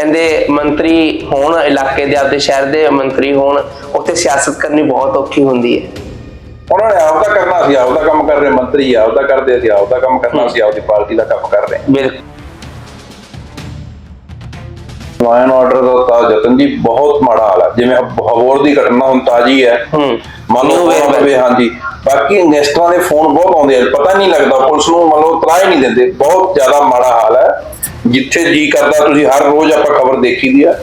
ਕਹਿੰਦੇ ਮੰਤਰੀ ਹੋਣ ਇਲਾਕੇ ਦੇ ਆਪਦੇ ਸ਼ਹਿਰ ਦੇ ਮੰਤਰੀ ਹੋਣ ਉੱਥੇ ਸਿਆਸਤ ਕਰਨੀ ਬਹੁਤ ਔਖੀ ਹੁੰਦੀ ਹੈ। ਉਹਨਾਂ ਨੇ ਆਪਦਾ ਕਰਨਾ ਸੀ ਆਪਦਾ ਕੰਮ ਕਰ ਰਹੇ ਮੰਤਰੀ ਆਪਦਾ ਕਰਦੇ ਅਸੀਂ ਆਪਦਾ ਕੰਮ ਕਰਨਾ ਸੀ ਆਪਦੀ ਪਾਰਟੀ ਦਾ ਕੰਮ ਕਰ ਰਹੇ। ਬਿਲਕੁਲ। ਲਾਇਨ ਆਰਡਰ ਦਾ ਤਾਂ ਜਤਨ ਜੀ ਬਹੁਤ ਮਾੜਾ ਹਾਲ ਹੈ ਜਿਵੇਂ ਹਵੋਰ ਦੀ ਘਟਨਾ ਹੁਣ ਤਾਜੀ ਹੈ। ਹੂੰ। ਮੰਨ ਲਓ। ਵੀ ਹਾਂਜੀ। ਬਾਕੀ ਗੈਂਗਸਟਰਾਂ ਦੇ ਫੋਨ ਬਹੁਤ ਆਉਂਦੇ ਆ। ਪਤਾ ਨਹੀਂ ਲੱਗਦਾ ਪੁਲਿਸ ਨੂੰ ਮੰਨ ਲਓ ਤਲਾਹ ਹੀ ਨਹੀਂ ਦਿੰਦੇ। ਬਹੁਤ ਜ਼ਿਆਦਾ ਮਾੜਾ ਹਾਲ ਹੈ। ਜਿੱਥੇ ਜੀ ਕਰਦਾ ਤੁਸੀਂ ਹਰ ਰੋਜ਼ ਆਪਾਂ ਖਬਰ ਦੇਖੀ ਦੀ ਆ।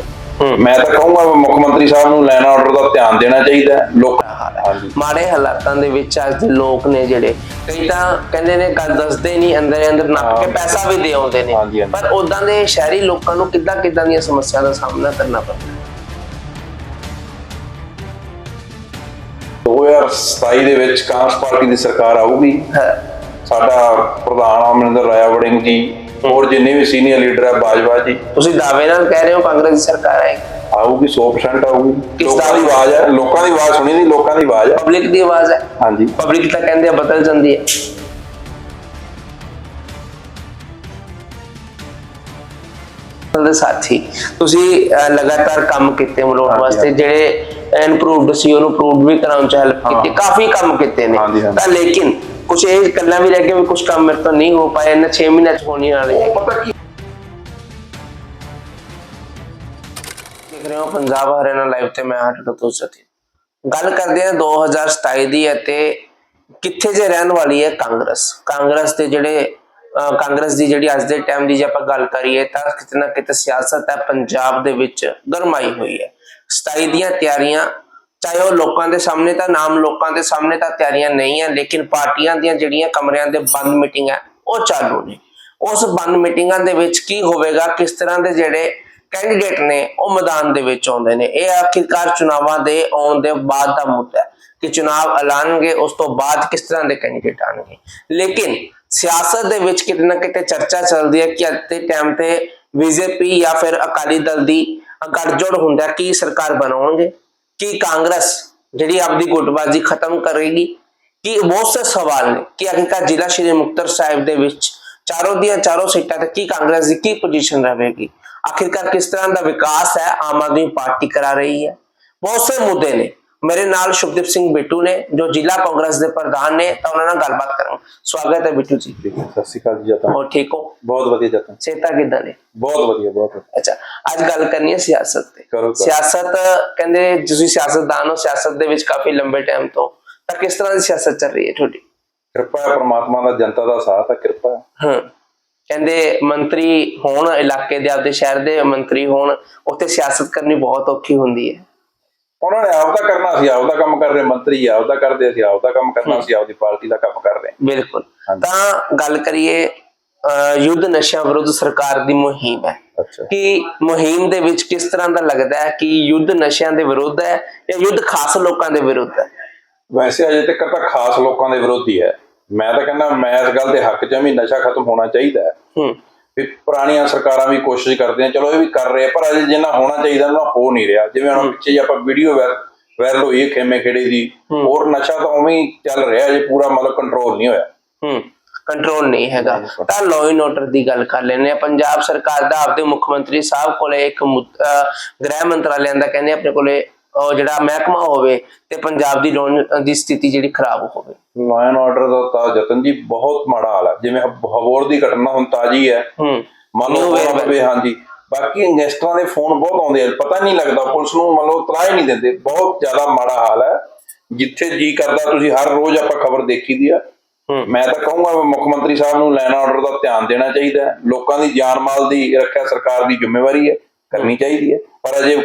ਮੈਂ ਤਾਂ ਕਹੂੰਗਾ ਮੁੱਖ ਮੰਤਰੀ ਸਾਹਿਬ ਨੂੰ ਲਾਈਨ ਆਰਡਰ ਦਾ ਧਿਆਨ ਦੇਣਾ ਚਾਹੀਦਾ ਲੋਕ ਹਾਂਜੀ। ਮਾੜੇ ਹਾਲਾਤਾਂ ਦੇ ਵਿੱਚ ਅੱਜ ਦੇ ਲੋਕ ਨੇ ਜਿਹੜੇ ਕਈ ਤਾਂ ਕਹਿੰਦੇ ਨੇ ਗੱਲ ਦੱਸਦੇ ਨਹੀਂ ਅੰਦਰ ਅੰਦਰ ਨੱਪ ਕੇ। ਪੈਸਾ ਵੀ ਦੇ ਆਉਂਦੇ ਨੇ। ਪਰ ਉਦਾਂ ਦੇ ਸ਼ਹਿਰੀ ਲੋਕਾਂ ਨੂੰ ਕਿੱਦਾਂ ਕਿੱਦਾਂ ਦੀਆਂ ਸਮੱਸਿਆ ਦਾ ਸਾਹਮਣਾ ਕਰਨਾ ਪੈਂਦਾ 2027 ਦੇ ਵਿੱਚ ਕਾਂਗਰਸ ਪਾਰਟੀ ਦੀ ਸਰਕਾਰ ਆਊਗੀ। ਸਾਡਾ ਪ੍ਰਧਾਨ ਅਮਰਿੰਦਰ ਰਾਇਆ ਵੜਿੰਗ ਜੀ ਹੋਰ ਜਿੰਨੇ ਵੀ ਸੀਨੀਅਰ ਲੀਡਰ ਹੈ ਬਾਜਵਾ ਜੀ ਤੁਸੀਂ ਦਾਅਵੇ ਨਾਲ ਕਹਿ ਰਹੇ ਹੋ ਕਾਂਗਰਸ ਦੀ ਸਰਕਾਰ ਆਏਗੀ ਆਊਗੀ 100% ਆਊਗੀ ਕਿਸ ਲੋਕਾਂ ਦੀ? ਆਵਾਜ਼ ਹੈ ਲੋਕਾਂ ਦੀ ਆਵਾਜ਼ ਸੁਣੀ ਨਹੀਂ ਲੋਕਾਂ ਦੀ ਆਵਾਜ਼ ਹੈ ਪਬਲਿਕ ਦੀ ਆਵਾਜ਼ ਹੈ ਹਾਂਜੀ ਪਬਲਿਕ ਤਾਂ ਕਹਿੰਦੇ ਆ ਬਦਲ ਜਾਂਦੀ ਹੈ ਦੇ ਸਾਥੀ ਤੁਸੀਂ ਲਗਾਤਾਰ ਕੰਮ ਕੀਤੇ ਮਲੋਟ ਵਾਸਤੇ। ਜਿਹੜੇ ਇਨਪਰੂਵਡ ਸੀ ਉਹਨੂੰ ਪ੍ਰੂਵਡ ਵੀ ਕਰਾਉਣ ਚ ਹੈਲਪ ਕੀਤੀ। ਕਾਫੀ ਕੰਮ ਕੀਤੇ ਨੇ। ਤਾਂ ਲੇਕਿਨ ਕੁਝ ਇਹ ਗੱਲਾਂ ਵੀ ਰਹਿ ਗਈਆਂ ਵੀ ਕੁਝ ਕੰਮ ਮੇਰੇ ਤੋਂ ਨਹੀਂ ਹੋ ਪਾਏ ਇਹਨਾਂ 6 ਮਹੀਨਿਆਂ ਚ ਹੋਣੀ ਵਾਲੇ। ਹੈ ਪਤਾ ਕੀ ਦੇਖ ਰਹੇ ਹੋ ਪੰਜਾਬ ਹਰਿਆਣਾ ਲਾਈਵ ਤੇ ਮੈਂ ਹਾਂ ਡਾਕਟਰ ਸਤੀ ਗੱਲ ਕਰਦੇ ਹਾਂ 2027 ਦੀ ਅਤੇ ਕਿੱਥੇ ਜੇ ਰਹਿਣ ਵਾਲੀ ਹੈ ਕਾਂਗਰਸ? ਕਾਂਗਰਸ ਦੇ ਜਿਹੜੇ ਕਾਂਗਰਸ ਦੀ ਜਿਹੜੀ ਅੱਜ ਦੇ ਟਾਈਮ ਦੀ ਜੇ ਆਪਾਂ ਗੱਲ ਕਰੀਏ ਤਾਂ ਕਿਤੇ ਨਾ ਕਿਤੇ ਸਿਆਸਤ ਹੈ ਪੰਜਾਬ ਦੇ ਵਿੱਚ ਗਰਮਾਈ ਹੋਈ ਹੈ। 27 ਦੀਆਂ ਤਿਆਰੀਆਂ ਚਾਹੇ ਉਹ ਲੋਕਾਂ ਦੇ ਸਾਹਮਣੇ ਤਾਂ ਨਾਮ ਲੋਕਾਂ ਦੇ ਸਾਹਮਣੇ ਤਾਂ ਤਿਆਰੀਆਂ ਨਹੀਂ ਹੈ ਲੇਕਿਨ ਪਾਰਟੀਆਂ ਦੀਆਂ ਜਿਹੜੀਆਂ ਕਮਰਿਆਂ ਦੇ ਬੰਦ ਮੀਟਿੰਗਾਂ ਉਹ ਚਾਲੂ ਨੇ। ਉਸ ਬੰਦ ਮੀਟਿੰਗਾਂ ਦੇ ਵਿੱਚ ਕੀ ਹੋਵੇਗਾ, ਕਿਸ ਤਰ੍ਹਾਂ ਦੇ ਜਿਹੜੇ ਕੈਂਡੀਡੇਟ ਨੇ, ਉਹ ਮੈਦਾਨ ਦੇ ਵਿੱਚ ਆਉਂਦੇ ਨੇ। ਇਹ ਆਖਿਰਕਾਰ ਚੁਣਾਵਾਂ ਦੇ ਆਉਣ ਦੇ ਬਾਅਦ ਦਾ ਮੁੱਦਾ ਹੈ ਕਿ ਚੁਣਾਵ ਐਲਾਨਗੇ ਉਸ ਤੋਂ ਬਾਅਦ ਕਿਸ ਤਰ੍ਹਾਂ ਦੇ ਕੈਂਡੀਡੇਟ ਆਣਗੇ ਲੇਕਿਨ ਸਿਆਸਤ ਦੇ ਵਿੱਚ ਕਿਤੇ ਨਾ ਕਿਤੇ ਚਰਚਾ ਚੱਲਦੀ ਹੈ ਕਿ ਅੱਜ ਦੇ ਟਾਈਮ ਤੇ ਬੀਜੇਪੀ ਜਾਂ ਫਿਰ ਅਕਾਲੀ ਦਲ ਦੀ ਗੱਠਜੋੜ ਹੁੰਦਾ ਕੀ ਸਰਕਾਰ ਬਣਾਉਣਗੇ? ਕੀ ਕਾਂਗਰਸ ਜਿਹੜੀ ਆਪਦੀ ਗੁੱਟਬਾਜ਼ੀ ਖਤਮ ਕਰੇਗੀ ਕਿ ਬਹੁਤ ਸੇ ਸਵਾਲ ਨੇ ਕਿ ਆਖਿਰਕਾਰ ਜ਼ਿਲ੍ਹਾ ਸ਼੍ਰੀ ਮੁਕਤਸਰ ਸਾਹਿਬ ਦੇ ਵਿੱਚ ਚਾਰੋਂ ਦੀਆਂ ਚਾਰੋਂ ਸੀਟਾਂ ਤੇ ਕੀ ਕਾਂਗਰਸ ਦੀ ਕੀ ਪੋਜੀਸ਼ਨ ਰਹੇਗੀ? ਆਖਿਰਕਾਰ ਕਿਸ ਤਰ੍ਹਾਂ ਦਾ ਵਿਕਾਸ ਹੈ ਆਮ ਆਦਮੀ ਪਾਰਟੀ ਕਰਾ ਰਹੀ ਹੈ? ਬਹੁਤ ਸੇ ਮੁੱਦੇ ਨੇ। ਮੇਰੇ ਨਾਲ ਸ਼ੁਭਦੀਪ ਸਿੰਘ ਬਿੱਟੂ ਨੇ ਜੋ ਜ਼ਿਲ੍ਹਾ ਕਾਂਗਰਸ ਦੇ ਪ੍ਰਧਾਨ ਨੇ ਤਾਂ ਉਹਨਾਂ ਨਾਲ ਗੱਲਬਾਤ ਕਰਾਂਗੇ। ਸਵਾਗਤ ਹੈ ਬਿੱਟੂ ਜੀ। ਸਤਿ ਸ਼੍ਰੀ ਅਕਾਲ ਜੀ ਜਤਨ। ਹੋਰ ਠੀਕ ਹੋ? ਬਹੁਤ ਵਧੀਆ ਜਤਨ। ਸੇਤਾ ਕਿੱਦਾਂ ਨੇ? ਬਹੁਤ ਵਧੀਆ ਬਹੁਤ ਅੱਛਾ ਅੱਜ ਗੱਲ ਕਰਨੀ ਹੈ ਸਿਆਸਤ ਤੇ। ਕਰੋ, ਕਰੋ। ਸਿਆਸਤ ਕਹਿੰਦੇ ਤੁਸੀਂ ਸਿਆਸਤਦਾਨ ਹੋ ਸਿਆਸਤ ਦੇ ਵਿੱਚ ਕਾਫੀ ਲੰਬੇ ਟਾਈਮ ਤੋਂ। ਤਾਂ ਕਿਸ ਤਰ੍ਹਾਂ ਦੀ ਸਿਆਸਤ ਚੱਲ ਰਹੀ ਹੈ ਤੁਹਾਡੀ? ਕਿਰਪਾ ਹੈ ਪ੍ਰਮਾਤਮਾ ਦਾ ਜਨਤਾ ਦਾ ਸਾਥ ਹੈ ਕਿਰਪਾ ਹਾਂ। ਕਹਿੰਦੇ ਮੰਤਰੀ ਹੋਣ ਇਲਾਕੇ ਦੇ ਆਪਦੇ ਸ਼ਹਿਰ ਦੇ ਮੰਤਰੀ ਹੋਣ ਉੱਥੇ ਸਿਆਸਤ ਕਰਨੀ ਬਹੁਤ ਔਖੀ ਹੁੰਦੀ ਹੈ। ਉਹਨਾਂ ਨੇ ਆਪਦਾ ਕਰਨਾ ਸੀ ਆਪਦਾ ਕੰਮ ਕਰ ਰਹੇ ਮੰਤਰੀ ਆਪਦਾ ਕਰਦੇ ਅਸੀਂ ਆਪਦਾ ਕੰਮ ਕਰਨਾ ਸੀ ਆਪਦੀ ਪਾਰਟੀ ਦਾ ਕੰਮ ਕਰ ਰਹੇ। ਬਿਲਕੁਲ। ਤਾਂ ਗੱਲ ਕਰੀਏ ਯੁੱਧ ਨਸ਼ਿਆਂ ਵਿਰੁੱਧ ਸਰਕਾਰ ਦੀ ਮੁਹਿੰਮ ਹੈ। ਕਿ ਮੁਹਿੰਮ ਦੇ ਵਿੱਚ ਕਿਸ ਤਰ੍ਹਾਂ ਦਾ ਲੱਗਦਾ ਹੈ ਕਿ ਯੁੱਧ ਨਸ਼ਿਆਂ ਦੇ ਵਿਰੁੱਧ ਹੈ ਜਾਂ ਯੁੱਧ ਖਾਸ ਲੋਕਾਂ ਦੇ ਵਿਰੁੱਧ ਹੈ? ਵੈਸੇ ਅਜੇ ਤੱਕ ਤਾਂ ਖਾਸ ਲੋਕਾਂ ਦੇ ਵਿਰੋਧ ਹੀ। ਹੈ ਮੈਂ ਤਾਂ ਕਹਿੰਦਾ ਮੈਂ ਇਸ ਗੱਲ ਦੇ ਹੱਕ 'ਚ ਵੀ ਨਸ਼ਾ ਖਤਮ ਹੋਣਾ ਚਾਹੀਦਾ ਹੈ। ਹੂੰ। ਵੀ ਪੁਰਾਣੀਆਂ ਸਰਕਾਰਾਂ ਵੀ ਕੋਸ਼ਿਸ਼ ਕਰਦੀਆਂ ਚਲੋ ਇਹ ਵੀ ਕਰ ਰਹੇ ਪਰ ਅਜੇ ਜਿੰਨਾ ਹੋਣਾ ਚਾਹੀਦਾ ਉਹਨਾਂ ਹੋ ਨਹੀਂ ਰਿਹਾ। ਜਿਵੇਂ ਹੁਣ ਪਿੱਛੇ ਜੇ ਆਪਾਂ ਵੀਡੀਓ ਵਾਇਰਲ ਹੋਈ ਹੈ ਖੇਮੇ ਖੇੜੇ ਦੀ ਹੋਰ ਨਸ਼ਾ ਤਾਂ ਉਵੇਂ ਹੀ ਚੱਲ ਰਿਹਾ ਜੇ ਪੂਰਾ ਮਤਲਬ ਕੰਟਰੋਲ ਨਹੀਂ ਹੋਇਆ। ਹੂੰ ਕੰਟਰੋਲ ਨਹੀਂ ਹੈਗਾ। ਤਾਂ ਲਾਅ ਐਂਡ ਆਰਡਰ ਦੀ ਗੱਲ ਕਰ ਲੈਂਦੇ ਆ ਪੰਜਾਬ ਸਰਕਾਰ ਦਾ ਆਪਦੇ ਮੁੱਖ ਮੰਤਰੀ ਸਾਹਿਬ ਕੋਲੇ ਇੱਕ ਗ੍ਰਹਿ ਮੰਤਰਾਲੇ ਦਾ ਕਹਿੰਦੇ ਆਪਣੇ ਕੋਲੇ ਜਿਹੜਾ ਮਹਿਕਮਾ ਹੋਵੇ ਤੇ ਪੰਜਾਬ ਦੀ ਲੋਨ ਦੀ ਸਥਿਤੀ ਜਿਹੜੀ ਖਰਾਬ ਹੋਵੇ। ਲਾਇਨ ਆਰਡਰ ਦਾ ਤਾਂ ਜਤਨ ਜੀ ਬਹੁਤ ਮਾੜਾ ਹਾਲ ਹੈ। ਜਿਵੇਂ ਹਵੋਰ ਦੀ ਘਟਨਾ ਹੁਣ ਤਾਜੀ ਹੈ। ਹੂੰ। ਮੰਨ ਲਓ। ਵੀ ਹਾਂਜੀ। ਬਾਕੀ ਗੈਂਗਸਟਰਾਂ ਦੇ ਫੋਨ ਬਹੁਤ ਆਉਂਦੇ ਆ ਪਤਾ ਨਹੀਂ ਲੱਗਦਾ ਪੁਲਿਸ ਨੂੰ ਮੰਨ ਲਓ ਹੀ ਨਹੀਂ ਦਿੰਦੇ। ਬਹੁਤ ਜ਼ਿਆਦਾ ਮਾੜਾ ਹਾਲ ਹੈ। ਜਿੱਥੇ ਜੀ ਕਰਦਾ ਤੁਸੀਂ ਹਰ ਰੋਜ਼ ਆਪਾਂ ਖਬਰ ਦੇਖੀ ਦੀ ਆ। ਮੈਂ ਤਾਂ ਕਹੂੰਗਾ ਮੁੱਖ ਮੰਤਰੀ ਸਾਹਿਬ ਨੂੰ ਲਾਈਨ ਆਰਡਰ ਦਾ ਧਿਆਨ ਦੇਣਾ ਚਾਹੀਦਾ ਲੋਕਾਂ ਦੀ ਜਾਨ ਮਾਲ ਦੀ ਰੱਖਿਆ ਸਰਕਾਰ ਦੀ ਜ਼ਿੰਮੇਵਾਰੀ ਹੈ। ਕਰਨੀ ਚਾਹੀਦੀ ਹੈ। ਪਰ ਅਜੇ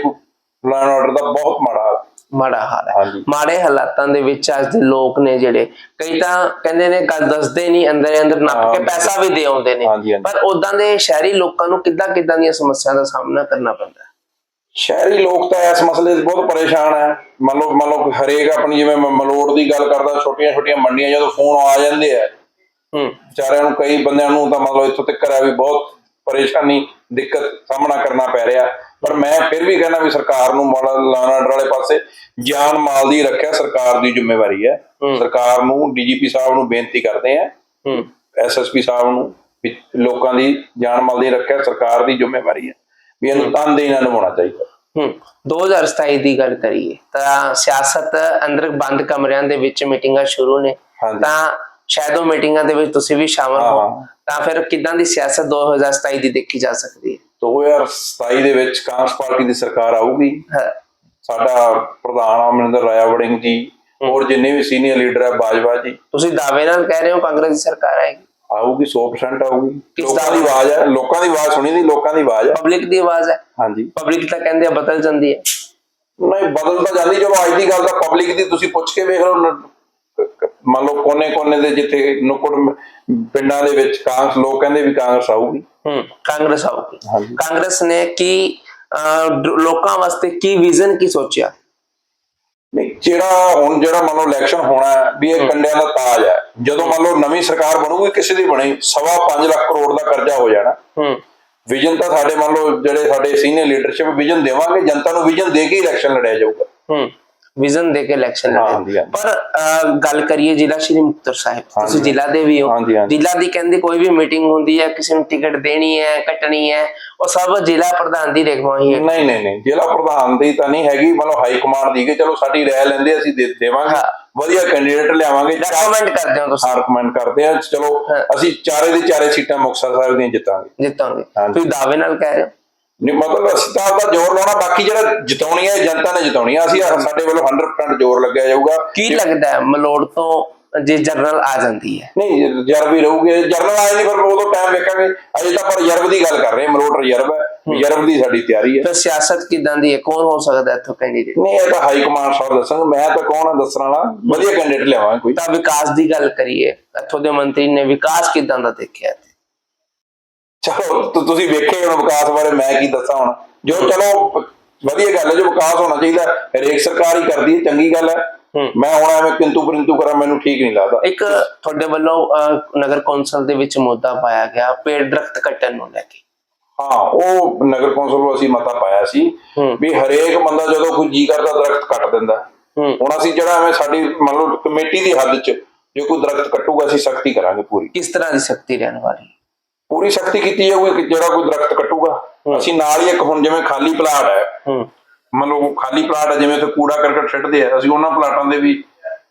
ਲਾਈਨ ਆਰਡਰ ਦਾ ਬਹੁਤ ਮਾੜਾ ਹਾਲ। ਮਾੜਾ ਹਾਲ ਹੈ। ਮਾੜੇ ਹਾਲਾਤਾਂ ਦੇ ਵਿੱਚ ਅੱਜ ਦੇ ਲੋਕ ਨੇ ਜਿਹੜੇ ਕਈ ਤਾਂ ਕਹਿੰਦੇ ਨੇ ਗੱਲ ਦੱਸਦੇ ਨਹੀਂ ਅੰਦਰ ਅੰਦਰ ਨੱਪ ਕੇ। ਪੈਸਾ ਵੀ ਦੇ ਆਉਂਦੇ ਨੇ। ਪਰ ਉਦਾਂ ਦੇ ਸ਼ਹਿਰੀ ਲੋਕਾਂ ਨੂੰ ਕਿੱਦਾਂ ਕਿੱਦਾਂ ਦੀਆਂ ਸਮੱਸਿਆ ਦਾ ਸਾਹਮਣਾ ਕਰਨਾ ਪੈਂਦਾ ਸ਼ਹਿਰੀ ਲੋਕ ਤਾਂ ਇਸ ਮਸਲੇ 'ਚ ਬਹੁਤ ਪਰੇਸ਼ਾਨ ਹੈ ਮੰਨ ਲਓ ਮੰਨ ਲਓ ਹਰੇਕ ਆਪਣੀ ਜਿਵੇਂ ਮਲੋੜ ਦੀ ਗੱਲ ਕਰਦਾ ਛੋਟੀਆਂ ਛੋਟੀਆਂ ਮੰਡੀਆਂ ਜਦੋਂ ਫੋਨ ਆ ਜਾਂਦੇ ਆ ਹੂੰ ਵਿਚਾਰਿਆਂ ਨੂੰ ਕਈ ਬੰਦਿਆਂ ਨੂੰ ਤਾਂ ਮੰਨ ਲਓ ਇੱਥੋਂ ਤੱਕ ਹੈ ਵੀ ਬਹੁਤ ਪਰੇਸ਼ਾਨੀ ਦਿੱਕਤ ਸਾਹਮਣਾ ਕਰਨਾ ਪੈ ਰਿਹਾ ਪਰ ਮੈਂ ਫਿਰ ਵੀ ਕਹਿੰਦਾ ਵੀ ਸਰਕਾਰ ਨੂੰ ਮਾੜਾ ਲਾਣਾ ਵਾਲੇ ਪਾਸੇ ਜਾਨ ਮਾਲ ਦੀ ਰੱਖਿਆ ਸਰਕਾਰ ਦੀ ਜ਼ਿੰਮੇਵਾਰੀ ਹੈ। ਸਰਕਾਰ ਨੂੰ ਡੀਜੀਪੀ ਸਾਹਿਬ ਨੂੰ ਬੇਨਤੀ ਕਰਦੇ ਆ ਐਸਐਸਪੀ ਸਾਹਿਬ ਨੂੰ ਲੋਕਾਂ ਦੀ ਜਾਨ ਮਾਲ ਦੀ ਰੱਖਿਆ ਸਰਕਾਰ ਦੀ ਜ਼ਿੰਮੇਵਾਰੀ ਹੈ। ਵੀ ਇਹਨੂੰ ਤਨਦੇਹੀ ਨਾਲ ਨਿਭਾਉਣਾ ਚਾਹੀਦਾ। ਹੂੰ। 2027 ਦੀ ਗੱਲ ਕਰੀਏ ਤਾਂ ਸਿਆਸਤ ਅੰਦਰ ਬੰਦ ਕਮਰਿਆਂ ਦੇ ਵਿੱਚ ਮੀਟਿੰਗਾਂ ਸ਼ੁਰੂ ਨੇ। ਤਾਂ ਸ਼ਾਇਦ ਉਹ ਮੀਟਿੰਗਾਂ ਦੇ ਵਿੱਚ ਤੁਸੀਂ ਵੀ ਸ਼ਾਮਲ ਹਾਂ। ਤਾਂ ਫਿਰ ਕਿਦਾਂ ਦੀ ਸਿਆਸਤ 2027 ਦੀ ਦੇਖੀ ਜਾ ਸਕਦੀ ਹੈ? 2027 ਦੇ ਵਿੱਚ ਕਾਂਗਰਸ ਪਾਰਟੀ ਦੀ ਸਰਕਾਰ ਆਊਗੀ। ਸਾਡਾ ਪ੍ਰਧਾਨ ਅਮਰਿੰਦਰ ਰਾਇਆ ਵੜਿੰਗ ਜੀ ਹੋਰ ਜਿੰਨੇ ਵੀ ਸੀਨੀਅਰ ਲੀਡਰ ਹੈ ਬਾਜਵਾ ਜੀ। ਤੁਸੀਂ ਦਾਅਵੇ ਨਾਲ ਕਹਿ ਰਹੇ ਹੋ ਕਾਂਗਰਸ ਦੀ ਸਰਕਾਰ ਆਏਗੀ? ਆਊਗੀ 100% ਆਊਗੀ। ਲੋਕਾਂ ਦਾ- ਆਵਾਜ਼ ਹੈ ਲੋਕਾਂ ਦੀ ਆਵਾਜ਼ ਸੁਣੀ ਦੀ ਲੋਕਾਂ ਦੀ ਆਵਾਜ਼ ਹੈ। ਪਬਲਿਕ ਦੀ ਆਵਾਜ਼ ਹੈ? ਹਾਂਜੀ। ਪਬਲਿਕ ਤਾਂ ਕਹਿੰਦੇ ਆ ਬਦਲ ਜਾਂਦੀ ਹੈ। ਨਹੀਂ ਬਦਲ ਤਾਂ ਜਾਂਦੀ ਚਲੋ ਅੱਜ ਦੀ ਗੱਲ ਤਾਂ ਪਬਲਿਕ ਦੀ ਤੁਸੀਂ ਪੁੱਛ ਕੇ ਵੇਖ ਲਓ ਮੰਨ ਲਓ ਕੋਨੇ ਕੋਨੇ ਦੇ ਜਿੱਥੇ ਨੁਕੜ ਪਿੰਡਾਂ ਦੇ ਵਿੱਚ ਕਾਂਗਰਸ ਲੋਕ ਕਹਿੰਦੇ ਵੀ ਕਾਂਗਰਸ ਆਊਗੀ। ਕਾਂਗਰਸ ਹਾਂਜੀ। ਕਾਂਗਰਸ ਨੇ ਕੀ ਲੋਕਾਂ ਵਾਸਤੇ ਕੀ ਵਿਜ਼ਨ ਕੀ ਸੋਚਿਆ? ਨਹੀਂ ਜਿਹੜਾ ਹੁਣ ਜਿਹੜਾ ਮੰਨ ਲਓ ਇਲੈਕਸ਼ਨ ਹੋਣਾ ਹੈ, ਵੀ ਇਹ ਕੰਡਿਆਂ ਦਾ ਤਾਜ ਹੈ ਜਦੋਂ ਮੰਨ ਲਓ ਨਵੀਂ ਸਰਕਾਰ ਬਣੂਗੀ ਕਿਸੇ ਦੀ ਬਣੀ ਸਵਾ 5 ਲੱਖ ਕਰੋੜ ਦਾ ਕਰਜ਼ਾ ਹੋ ਜਾਣਾ। ਹੂੰ। ਵਿਜ਼ਨ ਤਾਂ ਸਾਡੇ ਮੰਨ ਲਓ ਜਿਹੜੇ ਸਾਡੇ ਸੀਨੀਅਰ ਲੀਡਰਸ਼ਿਪ ਵਿਜ਼ਨ ਦੇਵਾਂਗੇ ਜਨਤਾ ਨੂੰ ਵਿਜ਼ਨ ਦੇ ਕੇ ਇਲੈਕਸ਼ਨ ਲੜਿਆ ਜਾਊਗਾ। ਹੂੰ। ਵਿਜ਼ਨ ਦੇ ਕੇ ਇਲੈਕਸ਼ਨ ਲੜੇ। ਪਰ ਗੱਲ ਕਰੀਏ ਜ਼ਿਲ੍ਹਾ ਸ਼੍ਰੀ ਮੁਕਤਸਰ ਸਾਹਿਬ ਤੁਸੀਂ ਜ਼ਿਲ੍ਹਾ ਦੇ ਵੀ ਹੋ। ਜ਼ਿਲ੍ਹਾ ਦੀ ਕਹਿੰਦੇ ਕੋਈ ਵੀ ਮੀਟਿੰਗ ਹੁੰਦੀ ਹੈ ਕਿਸੇ ਨੂੰ ਟਿਕਟ ਦੇਣੀ ਹੈ ਕੱਟਣੀ ਹੈ ਉਹ ਸਭ ਜ਼ਿਲ੍ਹਾ ਪ੍ਰਧਾਨ ਦੀ ਰੇਖਵਾਹੀ ਹੈ ਨਹੀਂ ਨਹੀਂ ਨਹੀਂ। ਜ਼ਿਲ੍ਹਾ ਪ੍ਰਧਾਨ ਦੀ ਤਾਂ ਨਹੀਂ ਹੈਗੀ ਮਤਲਬ ਹਾਈ ਕਮਾਂਡ ਦੀ ਕਿ ਚਲੋ ਸਾਡੀ ਰਾਏ ਲੈਂਦੇ ਅਸੀਂ ਦੇ ਦੇਵਾਂਗੇ। ਵਧੀਆ ਕੈਂਡੀਡੇਟ ਲਿਆਵਾਂਗੇ। ਰეკਮੈਂਡ ਕਰਦੇ ਹਾਂ ਤੁਸੀਂ। ਰეკਮੈਂਡ ਕਰਦੇ ਆ ਚਲੋ ਅਸੀਂ ਚਾਰੇ ਦੇ ਚਾਰੇ ਸੀਟਾਂ ਮੁਕਤਸਰ ਸਾਹਿਬ ਦੀਆਂ ਜਿੱਤਾਂਗੇ। ਜਿੱਤਾਂਗੇ। ਤੁਸੀਂ ਦਾਅਵੇ ਨਾਲ ਕਹਿ ਰਹੇ ਹੋ? ਨਹੀਂ ਮਤਲਬ ਅਸੀਂ ਤਾਂ ਆਪਦਾ ਜ਼ੋਰ ਲਾਉਣਾ ਬਾਕੀ ਜਿਹੜਾ ਜਿਤਾਉਣੀ ਹੈ ਜਨਤਾ ਨੇ ਜਿਤਾਉਣੀ ਹੈ ਅਸੀਂ ਸਾਡੇ ਵੱਲੋਂ 100% ਜ਼ੋਰ ਲੱਗਿਆ ਜਾਊਗਾ। ਕੀ ਲੱਗਦਾ ਹੈ ਮਲੋੜ ਤੋਂ ਜੇ ਜਨਰਲ ਆ ਜਾਂਦੀ ਹੈ? ਨਹੀਂ ਰਿਜ਼ਰਵ ਹੀ ਰਹੂਗੇ ਜਰਨਲ ਆਏ ਨਹੀਂ ਪਰ ਉਦੋਂ ਟਾਈਮ ਵੇਖਾਂਗੇ। ਅਜੇ ਤਾਂ ਆਪਾਂ ਰਿਜ਼ਰਵ ਦੀ ਗੱਲ ਕਰ ਰਹੇ ਮਲੋਟ ਰਿਜ਼ਰਵ ਹੈ ਰਿਜ਼ਰਵ ਦੀ ਸਾਡੀ ਤਿਆਰੀ ਹੈ। ਫਿਰ ਸਿਆਸਤ ਕਿਦਾਂ ਦੀ ਹੈ? ਕੌਣ ਹੋ ਸਕਦਾ ਇੱਥੋਂ ਕੈਂਡੀਡੇਟ ਨਹੀਂ ਇਹ ਤਾਂ ਹਾਈ ਕਮਾਂਡ ਸਾਹਿਬ ਦੱਸਣਗੇ ਮੈਂ ਤਾਂ ਕੌਣ ਆ ਦੱਸਣ ਵਾਲਾ? ਵਧੀਆ ਕੈਂਡੀਡੇਟ ਲਿਆਵਾਂਗੇ ਕੋਈ। ਤਾਂ ਵਿਕਾਸ ਦੀ ਗੱਲ ਕਰੀਏ ਇੱਥੋਂ ਦੇ ਮੰਤਰੀ ਨੇ ਵਿਕਾਸ ਕਿਦਾਂ ਦਾ ਦੇਖਿਆ? ਚਲੋ ਤੁ- ਤੁਸੀਂ ਵੇਖੇ ਹੁਣ ਵਿਕਾਸ ਬਾਰੇ ਮੈਂ ਕੀ ਦੱਸਾਂ ਹੁਣ। ਜੋ ਚਲੋ ਵਧੀਆ ਗੱਲ ਹੈ ਜੋ ਵਿਕਾਸ ਹੋਣਾ ਚਾਹੀਦਾ ਹਰੇਕ ਸਰਕਾਰ ਹੀ ਕਰਦੀ ਹੈ ਚੰਗੀ ਗੱਲ ਹੈ। ਹੂੰ। ਮੈਂ ਹੁਣ ਐਵੇਂ ਕਿੰਤੂ ਪਰੰਤੂ ਕਰਾਂ ਮੈਨੂੰ ਠੀਕ ਨਹੀਂ ਲੱਗਦਾ। ਇੱਕ ਤੁਹਾਡੇ ਵੱਲੋਂ ਅਹ, ਨਗਰ ਕੌਂਸਲ ਦੇ ਵਿੱਚ ਮੁੱਦਾ ਪਾਇਆ ਗਿਆ ਪੇੜ ਦਰਖਤ ਕੱਟਣ ਨੂੰ ਲੈ ਕੇ। ਹਾਂ ਉਹ ਨਗਰ ਕੌਂਸਲ ਨੂੰ ਅਸੀਂ ਮਤਾ ਪਾਇਆ ਸੀ ਹੂੰ। ਵੀ ਹਰੇਕ ਬੰਦਾ ਜਦੋਂ ਕੋਈ ਜੀ ਕਰਦਾ ਦਰਖਤ ਕੱਟ ਦਿੰਦਾ। ਹੈ। ਹੂੰ ਹੁਣ ਅਸੀਂ ਜਿਹੜਾ ਐਵੇਂ ਸਾਡੀ ਮੰਨ ਲਓ ਕਮੇਟੀ ਦੀ ਹੱਦ 'ਚ ਜੇ ਕੋਈ ਦਰਖਤ ਕੱਟੂਗਾ ਅਸੀਂ ਸਖਤੀ ਕਰਾਂਗੇ ਪੂਰੀ। ਕਿਸ ਤਰ੍ਹਾਂ ਦੀ ਸ਼ਕਤੀ ਰਹਿਣ ਵਾਲੀ? ਪੂਰੀ ਸਖਤੀ ਕੀਤੀ ਜਾਊਗੀ ਕਿ ਜਿਹੜਾ ਕੋਈ ਦਰਖਤ ਕੱਟੂਗਾ। ਅਸੀਂ ਨਾਲ ਹੀ ਇੱਕ ਹੁਣ ਜਿਵੇਂ ਖਾਲੀ ਪਲਾਟ ਹੈ ਲਓ ਖਾਲੀ ਪਲਾਟ ਹੈ ਜਿਵੇਂ ਉੱਥੇ ਕੂੜਾ ਕਰਕਟ ਛੱਡਦੇ ਆ ਅਸੀਂ ਉਹਨਾਂ ਪਲਾਟਾਂ ਦੇ ਵੀ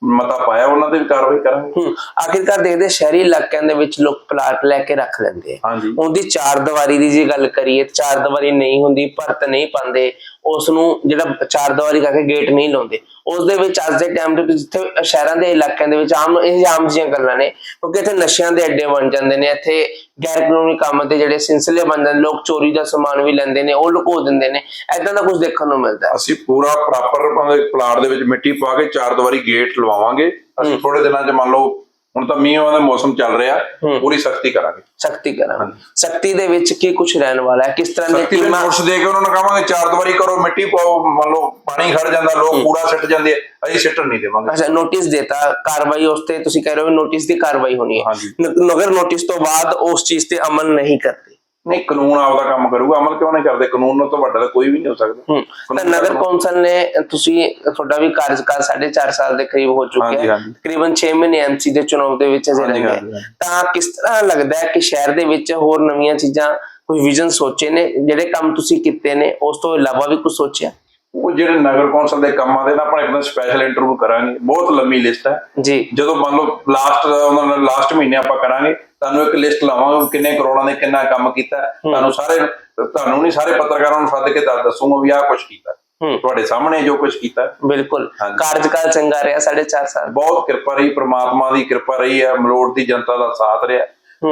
ਮਤਾ ਪਾਇਆ ਉਹਨਾਂ ਤੇ ਵੀ ਕਾਰਵਾਈ ਕਰਾਂਗੇ। ਹੂੰ। ਆਖਿਰਕਾਰ ਦੇਖਦੇ ਸ਼ਹਿਰੀ ਇਲਾਕਿਆਂ ਦੇ ਵਿੱਚ ਲੋਕ ਪਲਾਟ ਲੈ ਕੇ ਰੱਖ ਲੈਂਦੇ ਆ। ਉਹਦੀ ਚਾਰ ਦੀਵਾਰੀ ਦੀ ਜੇ ਗੱਲ ਕਰੀਏ ਚਾਰ ਦੀਵਾਰੀ ਨਹੀਂ ਹੁੰਦੀ ਭਰਤ ਨਹੀਂ ਪਾਉਂਦੇ ਉਸ ਨੂੰ ਜਿਹੜਾ ਚਾਰ ਦੀਵਾਰੀ ਕਰਕੇ ਗੇਟ ਨਹੀਂ ਲਾਉਂਦੇ। ਉਸ ਦੇ ਵਿੱਚ ਅੱਜ ਦੇ ਟਾਈਮ ਦੇ ਵਿੱਚ ਜਿੱਥੇ ਸ਼ਹਿਰਾਂ ਦੇ ਇਲਾਕਿਆਂ ਦੇ ਵਿੱਚ ਆਮ ਇਹ ਆਮ ਜੀਆਂ ਗੱਲਾਂ ਨੇ ਕਿਉਂਕਿ ਇੱਥੇ ਨਸ਼ਿਆਂ ਦੇ ਅੱਡੇ ਬਣ ਜਾਂਦੇ ਨੇ ਇੱਥੇ ਗੈਰ ਕਾਨੂੰਨੀ ਕੰਮ ਤੇ ਜਿਹੜੇ ਸਿਲਸਿਲੇ ਜਾਂਦੇ ਲੋਕ ਚੋਰੀ ਦਾ ਸਮਾਨ ਵੀ ਲੈਂਦੇ ਨੇ ਉਹ ਲੁਕੋ ਦਿੰਦੇ ਨੇ ਐਦਾਂ ਦਾ ਕੁਝ ਦੇਖਣ ਨੂੰ ਮਿਲਦਾ ਹੈ। ਅਸੀਂ ਪੂਰਾ ਪ੍ਰੋਪਰ ਪਲਾਟ ਦੇ ਵਿੱਚ ਮਿੱਟੀ ਪਾ ਕੇ ਚਾਰ ਦੀਵਾਰੀ ਗੇਟ ਲਵਾਵਾਂਗੇ। ਅਸੀਂ ਥੋੜੇ ਦਿਨਾਂ 'ਚ ਮੰਨ ਲਓ ਹੁਣ ਤਾਂ ਮੀਂਹ ਦਾ ਮੌਸਮ ਚੱਲ ਰਿਹਾ ਪੂਰੀ ਸਖਤੀ ਕਰਾਂਗੇ। ਸ਼ਕਤੀ ਕਰਾਂ ਸ਼ਕਤੀ ਦੇ ਵਿੱਚ ਕੀ ਕੁਝ ਰਹਿਣ ਵਾਲਾ ਹੈ? ਕਿਸ ਤਰ੍ਹਾਂ ਦੀ ਸਖਤੀ ਟੀਮਾਂ ਨੋਟਸ ਦੇ ਕੇ ਉਹਨਾਂ ਨੂੰ ਕਹਾਂਗੇ ਚਾਰ ਦੀਵਾਰੀ ਕਰੋ ਮਿੱਟੀ ਪਾਓ ਮੰਨ ਲਓ ਪਾਣੀ ਖੜ ਜਾਂਦਾ ਲੋਕ ਕੂੜਾ ਸਿੱਟ ਜਾਂਦੇ ਅਸੀਂ ਸਿੱਟਣ ਨਹੀਂ ਦੇਵਾਂਗੇ। ਅੱਛਾ ਨੋਟਿਸ ਦੇਤਾ ਕਾਰਵਾਈ ਉਸ ਤੇ ਤੁਸੀਂ ਕਹਿ ਰਹੇ ਹੋ ਨੋਟਿਸ ਦੀ ਕਾਰਵਾਈ ਹੋਣੀ ਹੈ। ਨਗਰ ਨੋਟਿਸ ਤੋਂ ਬਾਅਦ ਉਸ ਚੀਜ਼ ਤੇ ਅਮਲ ਨਹੀਂ ਕਰਦੇ। ਨਹੀਂ ਕਾਨੂੰਨ ਆਪਦਾ ਕੰਮ ਕਰੂਗਾ। ਅਮਲ ਕਿਉਂ ਨਹੀਂ ਕਰਦੇ? ਕਾਨੂੰਨ ਨਾਲ ਤੋਂ ਵੱਡਾ ਕੋਈ ਵੀ ਨਹੀਂ ਹੋ ਸਕਦਾ। ਹੂੰ। ਤਾਂ ਨਗਰ ਕੌਂਸਲ ਨੇ ਤੁਸੀਂ ਤੁਹਾਡਾ ਵੀ ਕਾਰਜਕਾਲ 4.5 ਸਾਲ ਦੇ ਕਰੀਬ ਹੋ ਚੁੱਕਿਆ। ਤਕਰੀਬਨ 6 ਮਹੀਨੇ ਐਮਸੀ ਦੇ ਚੁਣਾਵ ਦੇ ਵਿੱਚ ਅਜੇ ਹਾਂਜੀ, ਰਹਿੰਦੇ ਹਾਂਜੀ, ਹੈ। ਤਾਂ ਕਿਸ ਤਰ੍ਹਾਂ ਲੱਗਦਾ ਹੈ ਕਿ ਸ਼ਹਿਰ ਦੇ ਵਿੱਚ ਹੋਰ ਨਵੀਆਂ ਚੀਜ਼ਾਂ ਕੋਈ ਵਿਜ਼ਨ ਸੋਚੇ ਨੇ? ਜਿਹੜੇ ਕੰਮ ਤੁਸੀਂ ਕੀਤੇ ਨੇ ਉਸ ਤੋਂ ਇਲਾਵਾ ਵੀ ਕੁਝ ਸੋਚਿਆ? ਉਹ ਜਿਹੜੇ ਨਗਰ ਕੌਂਸਲ ਦੇ ਕੰਮਾਂ ਦੇ ਨਾ ਆਪਾਂ ਇੱਕ ਦਿਨ ਸਪੈਸ਼ਲ ਇੰਟਰਵਿਊ ਕਰਾਂਗੇ। ਬਹੁਤ ਲੰਮੀ ਲਿਸਟ ਹੈ। ਜੀ। ਜਦੋਂ ਮੰਨ ਲਓ ਲਾਸਟ ਉਹਨਾਂ ਨਾਲ ਲਾਸਟ ਮਹੀਨੇ ਆਪਾਂ ਕਰਾਂਗੇ ਤੁਹਾਨੂੰ ਇੱਕ ਲਿਸਟ ਲਾਵਾਂਗੇ ਕਿੰਨੇ ਕਰੋੜਾਂ ਦੇ ਕਿੰਨਾ ਕੰਮ ਕੀਤਾ। ਤੁਹਾਨੂੰ ਸਾਰੇ ਤੁਹਾਨੂੰ ਨਹੀਂ ਸਾਰੇ ਪੱਤਰਕਾਰਾਂ ਨੂੰ ਸੱਦ ਕੇ ਦੱਸ ਦੱਸੂਗਾ ਵੀ ਆਹ ਕੁਝ ਕੀਤਾ। ਤੁਹਾਡੇ ਸਾਹਮਣੇ ਜੋ ਕੁਝ ਕੀਤਾ। ਬਿਲਕੁਲ। ਕਾਰਜਕਾਲ ਚੰਗਾ ਰਿਹਾ 4.5 ਸਾਲ। ਬਹੁਤ ਕਿਰਪਾ ਰਹੀ ਪ੍ਰਮਾਤਮਾ ਦੀ ਕਿਰਪਾ ਰਹੀ ਹੈ ਮਲੋਟ ਦੀ ਜਨਤਾ ਦਾ ਸਾਥ ਰਿਹਾ।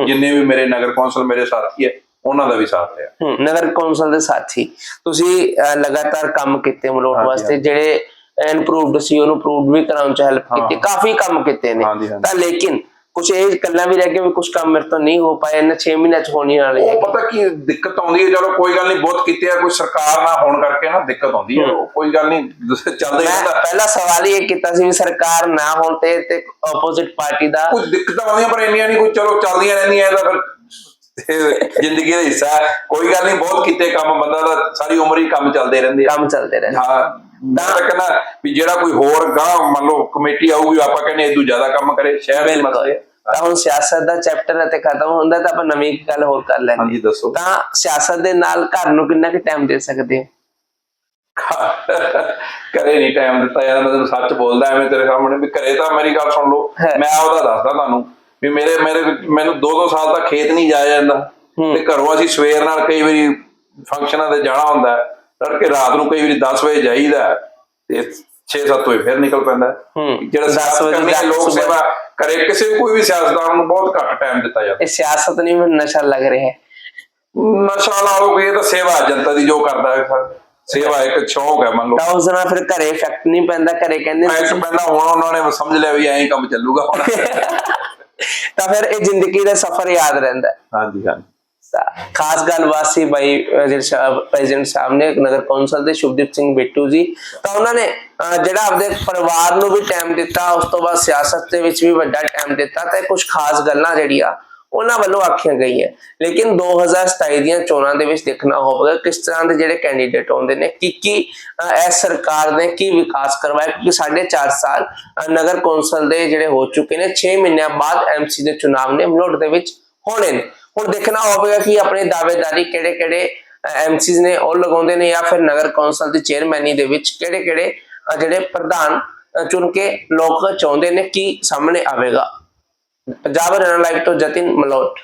ਜਿੰਨੇ ਵੀ ਮੇਰੇ ਨਗਰ ਕੌਂਸਲ ਮੇਰੇ ਸਾਥੀ ਹੈ ਉਹਨਾਂ ਦਾ ਵੀ ਸਾਥ ਰਿਹਾ। ਨਗਰ ਕੌਂਸਲ ਦੇ ਸਾਥੀ। ਤੁਸੀਂ ਲਗਾਤਾਰ ਕੰਮ ਕੀਤੇ ਹਾਂਜੀ, ਵਾਸਤੇ ਜਿਹੜੇ ਇਨਪਰੂਵਡ ਸੀ ਉਹਨੂੰ ਪ੍ਰੂਵਡ ਵੀ ਕਰਾਉਣ ਚ ਹੈਲਪ ਕੀਤੀ। ਕਾਫੀ ਕੰਮ ਕੀਤੇ ਨੇ। ਤਾਂ ਲੇਕਿਨ ਕੁਝ ਇਹ ਗੱਲਾਂ ਵੀ ਰਹਿ ਗਈਆਂ ਵੀ ਕੁਝ ਕੰਮ ਮੇਰੇ ਤੋਂ ਨਹੀਂ ਹੋ ਪਾਏ ਇਹਨਾਂ 6 ਮਹੀਨਿਆਂ ਚ ਹੋਣੀ ਵਾਲੇ ਉਹ ਪਤਾ ਕੀ ਦਿੱਕਤ ਆਉਂਦੀ ਹੈ ਚਲੋ ਕੋਈ ਗੱਲ ਨਹੀਂ ਬਹੁਤ ਕੀਤੇ ਆ ਕੋਈ ਸਰਕਾਰ ਨਾ ਹੋਣ ਕਰਕੇ ਨਾ ਦਿੱਕਤ ਆਉਂਦੀ ਹੈ ਕੋਈ ਗੱਲ ਨਹੀਂ ਚੱਲਦਾ ਰਹਿੰਦਾ। ਪਹਿਲਾ ਸਵਾਲ ਹੀ ਇਹ ਕੀਤਾ ਸੀ ਵੀ ਸਰਕਾਰ ਨਾ ਹੋਣ ਤੇ ਤੇ ਆਪੋਜ਼ਿਟ ਪਾਰਟੀ ਦਾ ਕੁਝ ਦਿੱਕਤਾਂ ਆਉਂਦੀਆਂ ਪਰ ਇੰਨੀਆਂ ਨਹੀਂ ਕੋਈ ਚਲੋ ਚੱਲਦੀਆਂ ਰਹਿੰਦੀਆਂ ਇਹਦਾ ਫਿਰ ਜ਼ਿੰਦਗੀ ਦਾ ਹਿੱਸਾ ਕੋਈ ਗੱਲ ਨਹੀਂ ਬਹੁਤ ਕੀਤੇ ਕੰਮ ਬੰਦਾ ਦਾ ਸਾਰੀ ਉਮਰ ਹੀ ਕੰਮ ਚੱਲਦੇ ਰਹਿੰਦੇ ਕੰਮ ਚੱਲਦੇ ਰਹੇ ਹਾਂ। ਮੈਂ ਤਾਂ ਕਹਿੰਦਾ ਵੀ ਜਿਹੜਾ ਕੋਈ ਹੋਰ ਗਾਂ ਮੰਨ ਲਓ ਕਮੇਟੀ ਆਊਗੀ ਆਪਾਂ ਕਹਿੰਦੇ ਇਦੋਂ ਜ਼ਿਆਦਾ ਕੰਮ ਕਰੇ ਸ਼ਹਿਰ ਦੇ। ਮਸਲੇ। ਤਾਂ ਹੁਣ ਸਿਆਸਤ ਦਾ ਚੈਪਟਰ ਅਤੇ ਖਤਮ ਹੁੰਦਾ ਤਾਂ ਆਪਾਂ ਨਵੀਂ ਗੱਲ ਹੋਰ ਕਰ ਲੈਂਦੇ। ਹਾਂਜੀ ਦੱਸੋ। ਤਾਂ ਸਿਆਸਤ ਦੇ ਨਾਲ ਘਰ ਨੂੰ ਕਿੰਨਾ ਕੁ ਟਾਈਮ ਦੇ ਸਕਦੇ ਹੋ? ਕਰੇ ਨਹੀਂ ਟਾਈਮ ਦਿੱਤਾ ਜਾਂਦਾ ਮੈਂ ਤੈਨੂੰ ਸੱਚ ਬੋਲਦਾ ਐਵੇਂ ਤੇਰੇ ਸਾਹਮਣੇ ਵੀ ਘਰੇ ਤਾਂ ਮੇਰੀ ਗੱਲ ਸੁਣ ਲਓ। ਮੈਂ ਉਹਦਾ ਦੱਸਦਾ ਤੁਹਾਨੂੰ ਵੀ ਮੇਰੇ ਮੇਰੇ ਮੈਨੂੰ 2-2 ਸਾਲ ਤੱਕ ਖੇਤ ਨਹੀਂ ਜਾਇਆ ਜਾਂਦਾ। ਤੇ ਘਰੋਂ ਅਸੀਂ ਸਵੇਰ ਨਾਲ ਕਈ ਵਾਰੀ ਫੰਕਸ਼ਨਾਂ ਤੇ ਜਾਣਾ ਹੁੰਦਾ। ਹੈ ਤੜਕੇ ਰਾਤ ਨੂੰ ਕਈ ਵਾਰੀ 10 ਵਜੇ ਜਾਈਦਾ ਤੇ 6-7 ਵਜੇ ਫਿਰ ਨਿਕਲ ਪੈਂਦਾ। ਜਿਹੜਾ 10 ਸਿਆਸਤ ਵਜੇ ਲੋਕ ਸੇਵਾ ਕਰੇ ਕਿਸੇ ਕੋਈ ਵੀ ਸਿਆਸਤਦਾਨ ਨੂੰ ਬਹੁਤ ਘੱਟ ਟਾਈਮ ਦਿੱਤਾ ਜਾਂਦਾ। ਇਹ ਸਿਆਸਤ ਨਹੀਂ ਮੈਨੂੰ ਨਸ਼ਾ ਲੱਗ ਰਿਹਾ ਹੈ। ਨਸ਼ਾ ਲਓ ਇਹ ਤਾਂ ਸੇਵਾ ਜਨਤਾ ਦੀ ਜੋ ਕਰਦਾ ਹੈ। ਸਰ ਸੇਵਾ ਇੱਕ ਸ਼ੌਕ ਹੈ ਮੰਨ ਲਓ। ਤਾਂ ਉਸ ਨਾਲ ਫਿਰ ਘਰੇ ਇਫੈਕਟ ਨਹੀਂ ਪੈਂਦਾ ਘਰੇ ਕਹਿੰਦੇ ਤਾਂ ਪਹਿਲਾਂ ਹੁਣ ਉਹਨਾਂ ਨੇ ਸਮਝ ਲਿਆ ਵੀ ਐਂ ਕੰਮ ਚੱਲੂਗਾ। ਹੁਣ ਤਾਂ ਫਿਰ ਇਹ ਜ਼ਿੰਦਗੀ ਦਾ ਸਫ਼ਰ ਯਾਦ ਰਹਿੰਦਾ। ਹਾਂਜੀ ਹਾਂਜੀ। ਖਾਸ ਗੱਲਬਾਤ ਸੀ ਬਾਈ ਵਜ਼ੀਰ ਸਾਹਿਬ ਪ੍ਰੈਜ਼ੀਡੈਂਟ ਸਾਹਿਬ ਨੇ ਨਗਰ ਕੌਂਸਲ ਦੇ ਸ਼ੁਭਦੀਪ ਸਿੰਘ ਬਿੱਟੂ ਜੀ ਤਾਂ ਉਹਨਾਂ ਨੇ ਜਿਹੜਾ ਆਪਦੇ ਪਰਿਵਾਰ ਨੂੰ ਵੀ ਟਾਈਮ ਦਿੱਤਾ ਉਸ ਤੋਂ ਬਾਅਦ ਸਿਆਸਤ ਦੇ ਵਿੱਚ ਵੀ ਵੱਡਾ ਟਾਈਮ ਦਿੱਤਾ ਤੇ ਕੁਝ ਖਾਸ ਗੱਲਾਂ ਜਿਹੜੀਆਂ ਉਹਨਾਂ ਵੱਲੋਂ ਆਖੀਆਂ ਗਈਆਂ ਲੇਕਿਨ 2027 ਦੀਆਂ ਚੋਣਾਂ ਦੇ ਵਿੱਚ ਦੇਖਣਾ ਹੋਵੇਗਾ ਕਿਸ ਤਰ੍ਹਾਂ ਦੇ ਜਿਹੜੇ ਕੈਂਡੀਡੇਟ ਆਉਂਦੇ ਨੇ ਕੀ ਕੀ ਇਸ ਸਰਕਾਰ ਨੇ ਕੀ ਵਿਕਾਸ ਕਰਵਾਇਆ ਕਿਉਂਕਿ ਸਾਢੇ ਚਾਰ ਸਾਲ ਨਗਰ ਕੌਂਸਲ ਦੇ ਜਿਹੜੇ ਹੋ ਚੁੱਕੇ ਨੇ 6 ਮਹੀਨਿਆਂ ਬਾਅਦ ਐਮਸੀ ਦੇ ਚੁਣਾਵ ਨੇ ਮਲੋਟ ਦੇ ਵਿੱਚ ਹੋਣੇ ਨੇ ਹੁਣ ਦੇਖਣਾ ਹੋਵੇਗਾ ਕਿ ਆਪਣੇ ਦਾਅਵੇਦਾਰੀ ਕਿਹੜੇ ਕਿਹੜੇ ਐਮਸੀਜ਼ ਨੇ ਉਹ ਲਗਾਉਂਦੇ ਨੇ ਜਾਂ ਫਿਰ ਨਗਰ ਕੌਂਸਲ ਦੀ ਚੇਅਰਮੈਨੀ ਦੇ ਵਿੱਚ ਕਿਹੜੇ ਕਿਹੜੇ ਜਿਹੜੇ ਪ੍ਰਧਾਨ ਚੁਣ ਕੇ ਲੋਕ ਚਾਹੁੰਦੇ ਨੇ ਕੀ ਸਾਹਮਣੇ ਆਵੇਗਾ। ਪੰਜਾਬ ਰਣਾ ਲਾਈਵ ਤੋਂ ਜਤਿਨ ਮਲੋਟ।